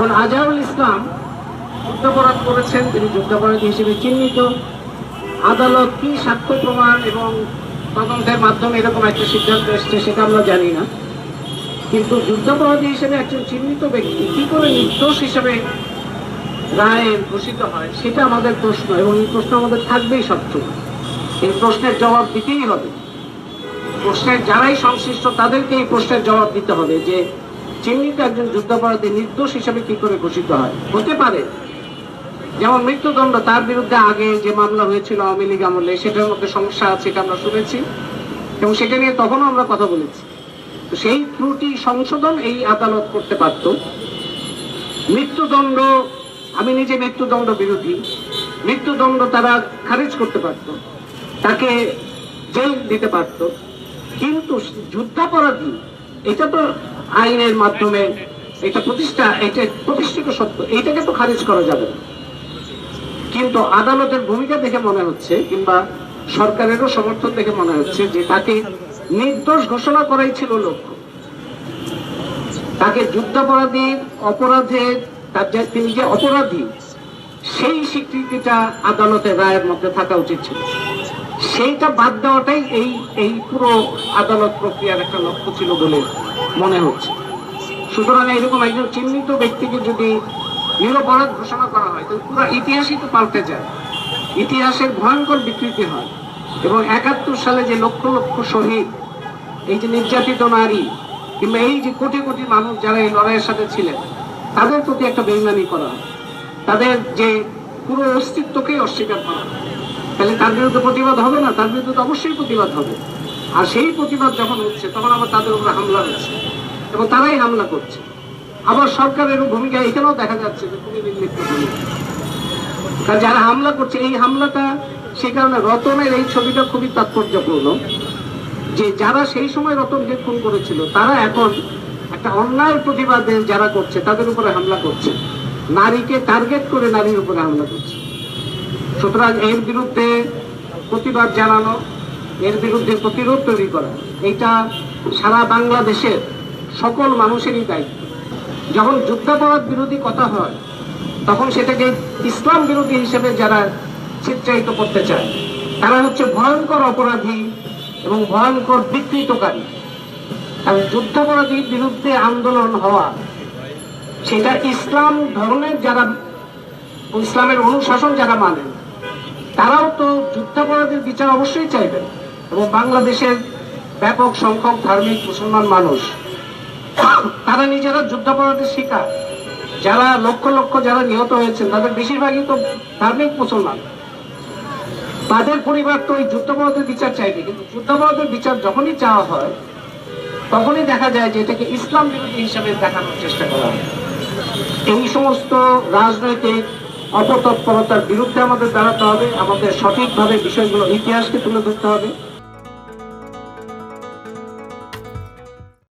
এখন আজহারুল ইসলাম যুদ্ধাপরাধ করেছেন, তিনি যুদ্ধাপরাধী হিসেবে চিহ্নিত। আদালত কি সাক্ষ্য প্রমাণ এবং তদন্তের মাধ্যমে এরকম একটা সিদ্ধান্ত এসছে সেটা আমরা জানি না। কিন্তু যুদ্ধাপরাধী হিসেবে একজন চিহ্নিত ব্যক্তি কি করে নির্দোষ হিসেবে রায়ে ঘোষিত হয়, সেটা আমাদের প্রশ্ন এবং এই প্রশ্ন আমাদের থাকবেই সবসময় এই প্রশ্নের জবাব দিতেই হবে। প্রশ্নের যারাই সংশ্লিষ্ট তাদেরকে এই প্রশ্নের জবাব দিতে হবে যে চিহ্নিত একজন যুদ্ধাপরাধী নির্দোষ হিসেবে কি করে ঘোষিত হয়? হতে পারে। যেমন মৃত্যুদণ্ড, তার বিরুদ্ধে আগে যে মামলা হয়েছিল আওয়ামী লীগ আমলে, সেটার মধ্যে সমস্যা আছে এটা আমরা শুনেছি এবং সেটা নিয়ে তখনও আমরা কথা বলেছি। তো সেই ত্রুটি সংশোধন এই আদালত করতে পারত। মৃত্যুদণ্ড, আমি নিজে মৃত্যুদণ্ড বিরোধী, মৃত্যুদণ্ড তারা খারিজ করতে পারত, তাকে জেল দিতে পারত। কিন্তু যুদ্ধাপরাধী এটা তো আইনের মাধ্যমে, এটা প্রতিষ্ঠা, এটা প্রতিষ্ঠিত সত্য এইটাকে তো খারিজ করা যাবে কিন্তু আদালতের ভূমিকা দেখে মনে হচ্ছে, কিংবা সরকারেরও সমর্থন দেখে মনে হচ্ছে যে তাকে নির্দোষ ঘোষণা করাই ছিল লক্ষ্য। তাকে যুদ্ধাপরাধীর অপরাধের তার যে, তিনি যে অপরাধী, সেই স্বীকৃতিটা আদালতের রায়ের মধ্যে থাকা উচিত ছিল। সেইটা বাদ দেওয়াটাই এই এই পুরো আদালত প্রক্রিয়ার একটা লক্ষ্য ছিল বলে মনে হচ্ছে। সুতরাং এরকম একজন চিহ্নিত ব্যক্তিকে যদি নিরপরাধ ঘোষণা করা হয়, তাহলে পুরো ইতিহাসই তো পাল্টে যায়। ইতিহাসের ভয়ঙ্কর বিকৃতি হয় এবং একাত্তর সালে যে লক্ষ লক্ষ শহীদ, এই যে নির্যাতিত নারী কিংবা এই যে কোটি কোটি মানুষ যারা এই লড়াইয়ের সাথে ছিলেন, তাদের প্রতি একটা বেইমানি করা হয় তাদের যে পুরো অস্তিত্বকেই অস্বীকার করা। হয় তাহলে তার বিরুদ্ধে প্রতিবাদ হবে না? তার বিরুদ্ধে তো অবশ্যই প্রতিবাদ হবে। আর সেই প্রতিবাদ যখন হচ্ছে, তখন আবার তাদের উপরে হামলা হচ্ছে এবং তারাই হামলা করছে। আবার সরকারের ভূমিকা, এখানেও দেখা যাচ্ছে যে খুবই ভূমিকা। কারণ যারা হামলা করছে, এই হামলাটা সে কারণে রতনের এই ছবিটা খুবই তাৎপর্যপূর্ণ। যে যারা সেই সময় রতনকে খুন করেছিল, তারা এখন একটা অন্যায়ের প্রতিবাদে যারা করছে, তাদের উপরে হামলা করছে। নারীকে টার্গেট করে নারীর উপরে হামলা করছে। সুতরাং এর বিরুদ্ধে প্রতিবাদ জানানো, এর বিরুদ্ধে প্রতিরোধ তৈরি করা এইটা সারা বাংলাদেশের সকল মানুষেরই দায়িত্ব। যখন যুদ্ধাপরাধ বিরোধী কথা হয়, তখন সেটাকে ইসলাম বিরোধী হিসেবে যারা চিত্রায়িত করতে চায়, তারা হচ্ছে ভয়ঙ্কর অপরাধী এবং ভয়ঙ্কর বিকৃতকারী। কারণ যুদ্ধাপরাধীর বিরুদ্ধে আন্দোলন হওয়া, সেটা ইসলাম ধর্মের যারা, ইসলামের অনুশাসন যারা মানেন তারাও তো যুদ্ধাপরাধের বিচার অবশ্যই চাইবেন এবং বাংলাদেশের ব্যাপক সংখ্যক ধার্মিক মুসলমান মানুষ, তারা নিজেরা যুদ্ধাপরাধের শিকার। যারা লক্ষ লক্ষ যারা নিহত হয়েছেন, তাদের বেশিরভাগই তো ধার্মিক মুসলমান। তাদের পরিবার তো ওই যুদ্ধাপরাধের বিচার চাইবে, কিন্তু যুদ্ধাপরাধের বিচার যখনই চাওয়া হয়, তখনই দেখা যায় যে এটাকে ইসলাম বিরোধী হিসাবে দেখানোর চেষ্টা করা হয়। এই সমস্ত রাজনৈতিক অপতৎপরতার বিরুদ্ধে আমাদের দাঁড়াতে হবে আমাদের সঠিকভাবে বিষয়গুলো ইতিহাসকে তুলে ধরতে হবে।